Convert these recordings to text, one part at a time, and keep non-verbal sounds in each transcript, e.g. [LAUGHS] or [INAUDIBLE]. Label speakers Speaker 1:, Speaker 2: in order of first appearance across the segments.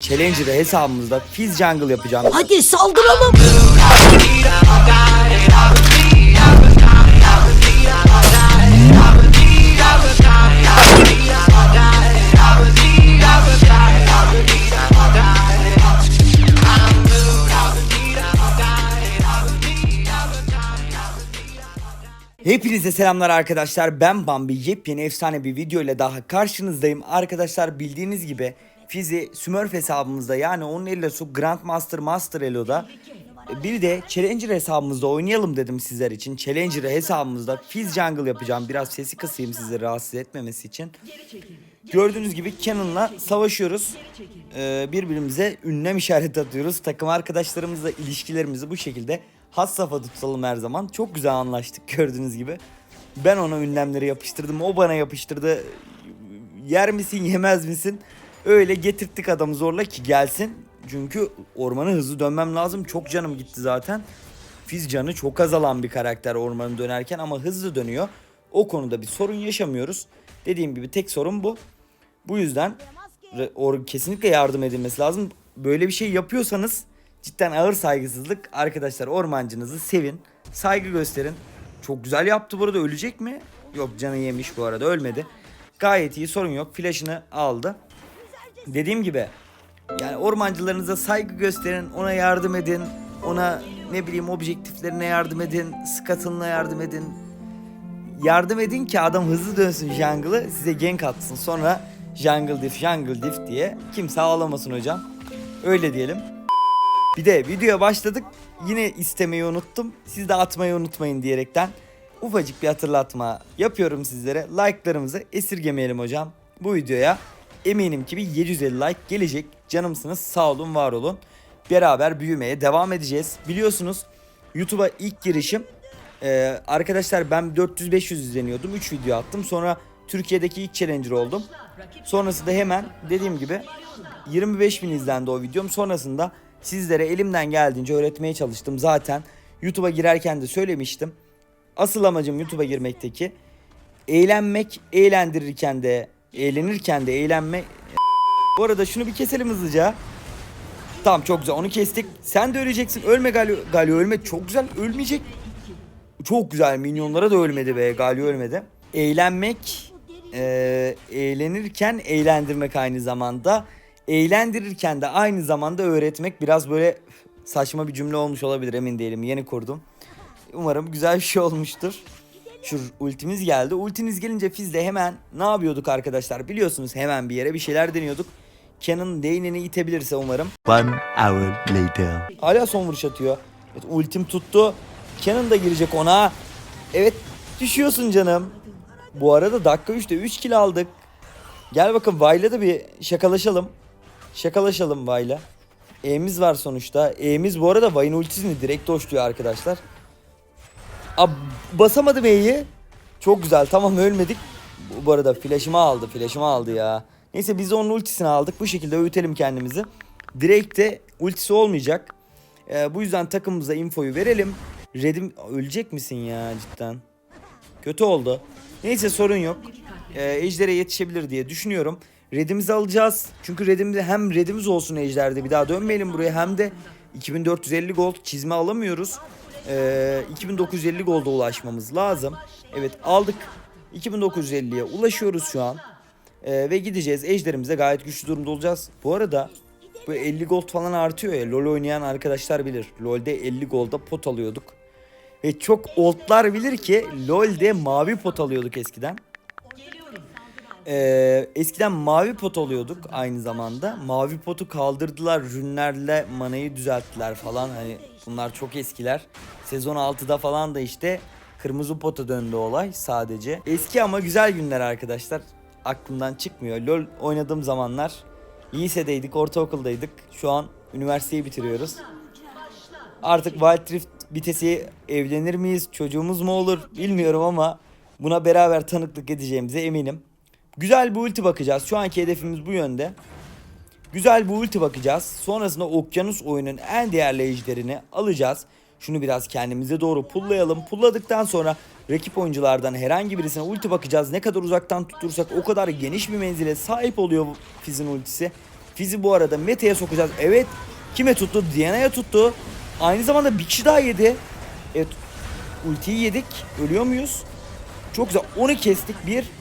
Speaker 1: Challenger hesabımızda Fizz Jungle yapacağım.
Speaker 2: Hadi saldıralım.
Speaker 1: Hepinize selamlar arkadaşlar. Ben Bambi. Yepyeni efsane bir video ile daha karşınızdayım. Arkadaşlar bildiğiniz gibi Fizi Smurf hesabımızda yani onun Elo'su Grandmaster Master Elo'da bir de Challenger hesabımızda oynayalım dedim sizler için. Challenger hesabımızda Fizz Jungle yapacağım. Biraz sesi kısayım sizi rahatsız etmemesi için. Gördüğünüz gibi Cannon'la savaşıyoruz. Ee, birbirimize ünlem işareti atıyoruz. Takım arkadaşlarımızla ilişkilerimizi bu şekilde has safhada tutalım her zaman. Çok güzel anlaştık gördüğünüz gibi. Ben ona ünlemleri yapıştırdım. O bana yapıştırdı. Yer misin yemez misin? Öyle getirttik adamı zorla ki gelsin. Çünkü ormana hızlı dönmem lazım. Çok canım gitti zaten. Fiz canı çok azalan bir karakter ormanı dönerken ama hızlı dönüyor. O konuda bir sorun yaşamıyoruz. Dediğim gibi tek sorun bu. Bu yüzden or kesinlikle yardım edilmesi lazım. Böyle bir şey yapıyorsanız cidden ağır saygısızlık. Arkadaşlar ormancınızı sevin. Saygı gösterin. Çok güzel yaptı burada ölecek mi? Yok canı yemiş bu arada ölmedi. Gayet iyi sorun yok. Flash'ını aldı. Dediğim gibi yani ormancılarınıza saygı gösterin, ona yardım edin, ona ne bileyim objektiflerine yardım edin, skatınla yardım edin. Yardım edin ki adam hızlı dönsün jungle'ı size gank atsın. Sonra jungle diff, jungle diff diye kimse ağlamasın hocam. Öyle diyelim. Bir de videoya başladık. Yine istemeyi unuttum. Siz de atmayı unutmayın diyerekten ufacık bir hatırlatma yapıyorum sizlere. Like'larımızı esirgemeyelim hocam. Bu videoya eminim ki bir 750 like gelecek. Canımsınız sağ olun var olun. Beraber büyümeye devam edeceğiz. Biliyorsunuz YouTube'a ilk girişim ee, arkadaşlar ben 400-500 izleniyordum. 3 video attım. Sonra Türkiye'deki ilk challenger oldum. Sonrasında hemen dediğim gibi 25 bin izlendi o videom. Sonrasında sizlere elimden geldiğince öğretmeye çalıştım. Zaten YouTube'a girerken de söylemiştim. Asıl amacım YouTube'a girmekteki eğlenmek, eğlendirirken de, eğlenirken de eğlenme. Bu arada şunu bir keselim hızlıca. Tamam çok güzel onu kestik. Sen de öleceksin. Ölme Galio. Galio ölme. Çok güzel ölmeyecek. Çok güzel minyonlara da ölmedi be. Galio ölmedi. Eğlenmek, e, eğlenirken eğlendirmek aynı zamanda. Eğlendirirken de aynı zamanda öğretmek biraz böyle saçma bir cümle olmuş olabilir emin değilim. Yeni kurdum. Umarım güzel bir şey olmuştur. Şu ultimiz geldi. Ultiniz gelince Fiz'le hemen ne yapıyorduk arkadaşlar? Biliyorsunuz hemen bir yere bir şeyler deniyorduk. Canon değneni itebilirse umarım.
Speaker 3: One hour later.
Speaker 1: Hala son vuruş atıyor. Evet, ultim tuttu. Canon da girecek ona. Evet düşüyorsun canım. Bu arada dakika 3'te 3 kill aldık. Gel bakın Vayla da bir şakalaşalım. Şakalaşalım Vayla. E'miz var sonuçta. E'miz bu arada Vay'ın ultisini direkt doşluyor arkadaşlar. Ab basamadım E'yi. Çok güzel tamam ölmedik. Bu, arada flash'ımı aldı flash'ımı aldı ya. Neyse biz de onun ultisini aldık. Bu şekilde öğütelim kendimizi. Direkt de ultisi olmayacak. Ee, bu yüzden takımımıza infoyu verelim. Red'im ölecek misin ya cidden? Kötü oldu. Neyse sorun yok. Ee, Ejder'e yetişebilir diye düşünüyorum. Red'imizi alacağız. Çünkü Red'imiz hem Red'imiz olsun Ejder'de bir daha dönmeyelim buraya hem de 2450 gold çizme alamıyoruz. Ee, 2950 golda ulaşmamız lazım. Evet aldık. 2950'ye ulaşıyoruz şu an. Ee, ve gideceğiz. Ejderimize gayet güçlü durumda olacağız. Bu arada bu 50 gold falan artıyor ya. LoL oynayan arkadaşlar bilir. LoL'de 50 golda pot alıyorduk. Ve çok oldlar bilir ki LoL'de mavi pot alıyorduk eskiden. Ee, eskiden mavi pot alıyorduk aynı zamanda. Mavi potu kaldırdılar. Rünlerle manayı düzelttiler falan. Hani bunlar çok eskiler. Sezon 6'da falan da işte kırmızı pota döndü olay sadece. Eski ama güzel günler arkadaşlar. Aklımdan çıkmıyor. LoL oynadığım zamanlar lisedeydik, ortaokuldaydık. Şu an üniversiteyi bitiriyoruz. Artık Wild Rift bitesi evlenir miyiz? Çocuğumuz mu olur? Bilmiyorum ama buna beraber tanıklık edeceğimize eminim. Güzel bir ulti bakacağız. Şu anki hedefimiz bu yönde. Güzel bir ulti bakacağız. Sonrasında okyanus oyunun en değerli ejderini alacağız. Şunu biraz kendimize doğru pullayalım. Pulladıktan sonra rakip oyunculardan herhangi birisine ulti bakacağız. Ne kadar uzaktan tutursak o kadar geniş bir menzile sahip oluyor Fizz'in ultisi. Fizi bu arada Mete'ye sokacağız. Evet. Kime tuttu? Diana'ya tuttu. Aynı zamanda bir kişi daha yedi. Evet. Ultiyi yedik. Ölüyor muyuz? Çok güzel. Onu kestik. Bir.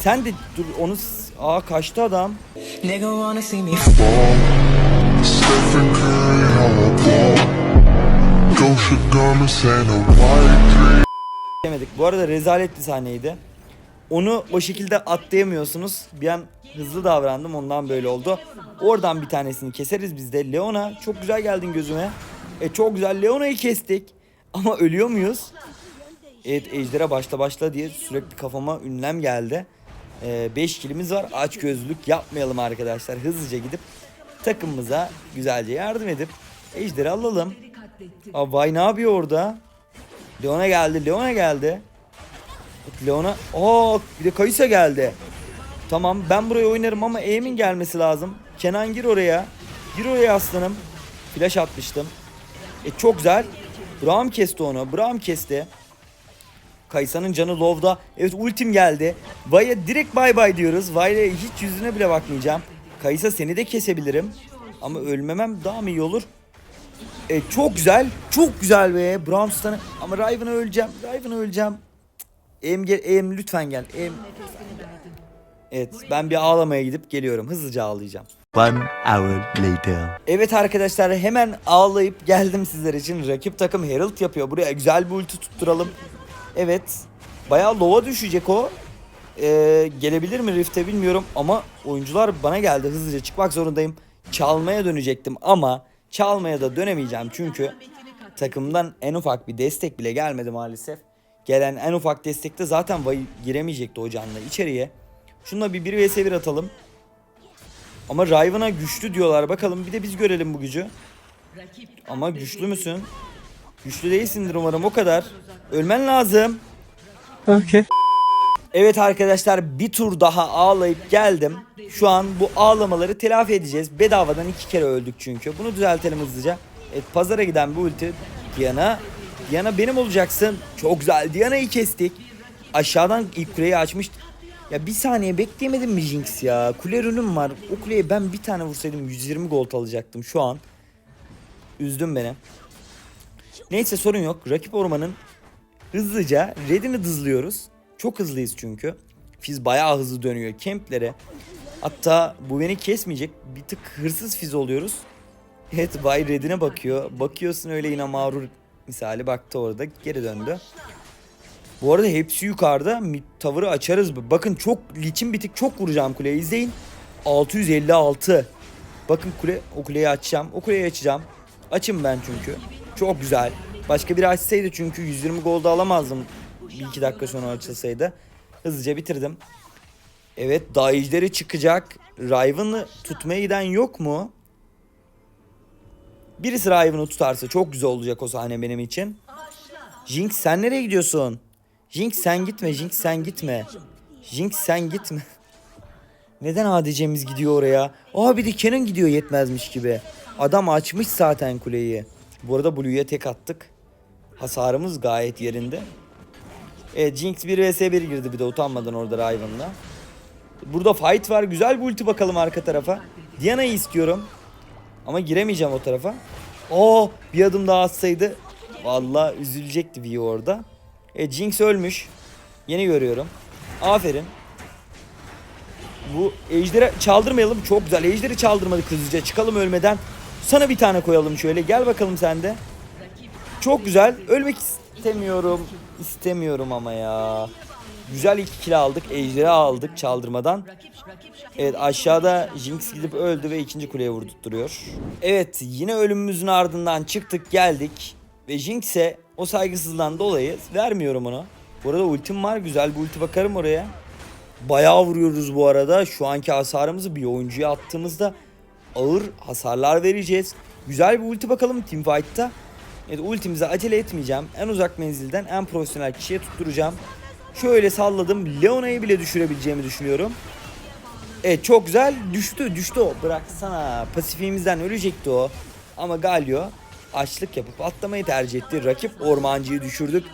Speaker 1: Sen de dur onu... Aa kaçtı adam. Demedik. Bu arada rezalet bir sahneydi. Onu o şekilde atlayamıyorsunuz. Bir an hızlı davrandım ondan böyle oldu. Oradan bir tanesini keseriz biz de. Leona çok güzel geldin gözüme. E çok güzel Leona'yı kestik. Ama ölüyor muyuz? Evet Ejder'e başla başla diye sürekli kafama ünlem geldi. 5 kilimiz var. Aç gözlülük yapmayalım arkadaşlar. Hızlıca gidip takımımıza güzelce yardım edip Ejder'i alalım. Aa, Vay ne yapıyor orada? Leona geldi. Leona geldi. Leona. Aa bir de Kayısa geldi. Tamam ben buraya oynarım ama Eğim'in gelmesi lazım. Kenan gir oraya. Gir oraya aslanım. Flash atmıştım. E çok güzel. Braum kesti onu. Braum kesti. Kayısa'nın canı low'da. Evet ultim geldi. Vay'a direkt bay bay diyoruz. Vay'a hiç yüzüne bile bakmayacağım. Kayısa seni de kesebilirim. Ama ölmemem daha mı iyi olur? E, çok güzel. Çok güzel be. Bramston'ı. Ama Riven'a öleceğim. Riven'a öleceğim. Em, gel, em lütfen gel. Em. Evet ben bir ağlamaya gidip geliyorum. Hızlıca ağlayacağım.
Speaker 3: One hour later.
Speaker 1: Evet arkadaşlar hemen ağlayıp geldim sizler için. Rakip takım Herald yapıyor. Buraya güzel bir ulti tutturalım. Evet. Bayağı lova düşecek o. Ee, gelebilir mi Rift'e bilmiyorum ama oyuncular bana geldi. Hızlıca çıkmak zorundayım. Çalmaya dönecektim ama çalmaya da dönemeyeceğim çünkü takımdan en ufak bir destek bile gelmedi maalesef. Gelen en ufak destekte zaten Vay giremeyecekti o canla içeriye. Şununla bir 1 vs 1 atalım. Ama Riven'a güçlü diyorlar. Bakalım bir de biz görelim bu gücü. Ama güçlü müsün? Güçlü değilsindir umarım o kadar. Ölmen lazım. Evet arkadaşlar bir tur daha ağlayıp geldim. Şu an bu ağlamaları telafi edeceğiz. Bedavadan iki kere öldük çünkü. Bunu düzeltelim hızlıca. Evet pazara giden bu ulti. Diana. Diana benim olacaksın. Çok güzel. Diana'yı kestik. Aşağıdan ilk kuleyi açmış. Ya bir saniye bekleyemedim mi Jinx ya? Kule rünüm var. O kuleye ben bir tane vursaydım 120 gold alacaktım şu an. Üzdün beni. Neyse sorun yok. Rakip ormanın hızlıca redini dızlıyoruz. Çok hızlıyız çünkü. Fiz bayağı hızlı dönüyor kemplere. Hatta bu beni kesmeyecek. Bir tık hırsız fiz oluyoruz. Evet Bay Red'ine bakıyor. Bakıyorsun öyle yine mağrur misali baktı orada geri döndü. Bu arada hepsi yukarıda. Tavırı açarız. Bakın çok liçim bitik çok vuracağım kuleye izleyin. 656. Bakın kule o kuleyi açacağım. O kuleyi açacağım. Açım ben çünkü. Çok güzel. Başka biri açsaydı çünkü 120 gol da alamazdım. Bir iki dakika sonra açılsaydı. Hızlıca bitirdim. Evet daha ejderi çıkacak. Riven'ı tutmaya giden yok mu? Birisi Riven'ı tutarsa çok güzel olacak o sahne benim için. Jinx sen nereye gidiyorsun? Jinx sen gitme, Jinx sen gitme. Jinx sen gitme. [LAUGHS] Neden ADC'miz gidiyor oraya? Aa bir de Kenan gidiyor yetmezmiş gibi. Adam açmış zaten kuleyi. Bu arada Blue'ya tek attık. Hasarımız gayet yerinde. Evet Jinx 1 vs 1 girdi bir de utanmadan orada Riven'la. Burada fight var. Güzel bir ulti bakalım arka tarafa. Diana'yı istiyorum. Ama giremeyeceğim o tarafa. Oo bir adım daha atsaydı. Vallahi üzülecekti V orada. E Jinx ölmüş. Yeni görüyorum. Aferin. Bu ejderi çaldırmayalım. Çok güzel. Ejderi çaldırmadık hızlıca. Çıkalım ölmeden. Sana bir tane koyalım şöyle. Gel bakalım sen de. Çok güzel. Ölmek istemiyorum. İstemiyorum ama ya. Güzel iki kill aldık. Ejderi aldık çaldırmadan. Evet aşağıda Jinx gidip öldü ve ikinci kuleye vurdurtturuyor. Evet yine ölümümüzün ardından çıktık geldik. Ve Jinx'e o saygısızlığından dolayı vermiyorum onu. Bu arada ultim var güzel bir ulti bakarım oraya. Bayağı vuruyoruz bu arada. Şu anki hasarımızı bir oyuncuya attığımızda ağır hasarlar vereceğiz. Güzel bir ulti bakalım teamfight'ta. Evet ultimize acele etmeyeceğim. En uzak menzilden en profesyonel kişiye tutturacağım. Şöyle salladım. Leona'yı bile düşürebileceğimi düşünüyorum. Evet çok güzel. Düştü düştü o. Bıraksana. Pasifiğimizden ölecekti o. Ama Galio açlık yapıp atlamayı tercih etti. Rakip ormancıyı düşürdük.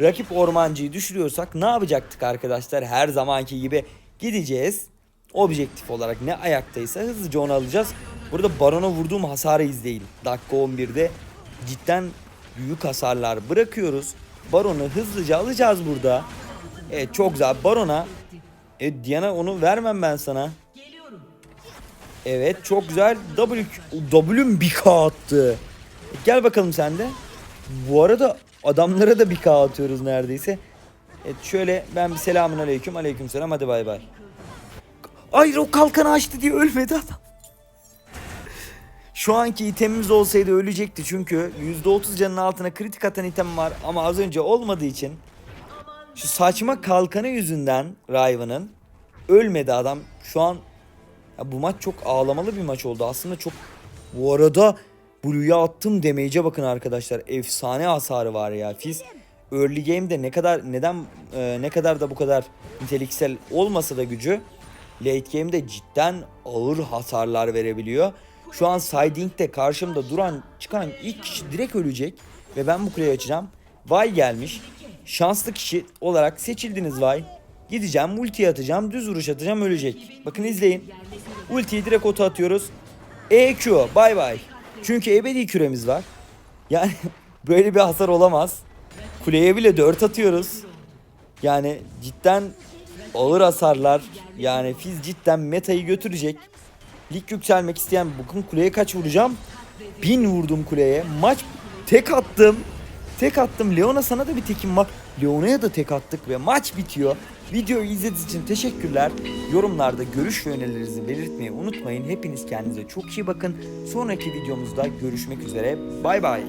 Speaker 1: Rakip ormancıyı düşürüyorsak ne yapacaktık arkadaşlar? Her zamanki gibi gideceğiz. objektif olarak ne ayaktaysa hızlıca onu alacağız. Burada Baron'a vurduğum hasarı izleyin. Dakika 11'de cidden büyük hasarlar bırakıyoruz. Baron'u hızlıca alacağız burada. Evet çok güzel. Baron'a e, Diana onu vermem ben sana. Evet çok güzel. W W'm bir K attı. E, gel bakalım sen de. Bu arada adamlara da bir K atıyoruz neredeyse. Evet şöyle ben bir selamun aleyküm aleyküm selam hadi bay bay. Hayır o kalkanı açtı diye ölmedi adam. Şu anki itemimiz olsaydı ölecekti çünkü %30 canın altına kritik atan item var ama az önce olmadığı için şu saçma kalkanı yüzünden Riven'ın ölmedi adam. Şu an ya bu maç çok ağlamalı bir maç oldu. Aslında çok bu arada Blue'ya attım damage'e bakın arkadaşlar. Efsane hasarı var ya. Fizz early game'de ne kadar neden e, ne kadar da bu kadar niteliksel olmasa da gücü late game'de cidden ağır hasarlar verebiliyor. Şu an Siding'de karşımda duran çıkan ilk kişi direkt ölecek ve ben bu kuleyi açacağım. Vay gelmiş. Şanslı kişi olarak seçildiniz Vay. Gideceğim ulti atacağım düz vuruş atacağım ölecek. Bakın izleyin. Ultiyi direkt oto atıyoruz. EQ bay bay. Çünkü ebedi küremiz var. Yani [LAUGHS] böyle bir hasar olamaz. Kuleye bile 4 atıyoruz. Yani cidden ağır hasarlar. Yani Fizz cidden metayı götürecek. Lig yükselmek isteyen bakın kuleye kaç vuracağım? 1000 vurdum kuleye. Maç tek attım. Tek attım. Leona sana da bir tekim var. Leona'ya da tek attık ve maç bitiyor. Videoyu izlediğiniz için teşekkürler. Yorumlarda görüş ve önerilerinizi belirtmeyi unutmayın. Hepiniz kendinize çok iyi bakın. Sonraki videomuzda görüşmek üzere. Bay bay.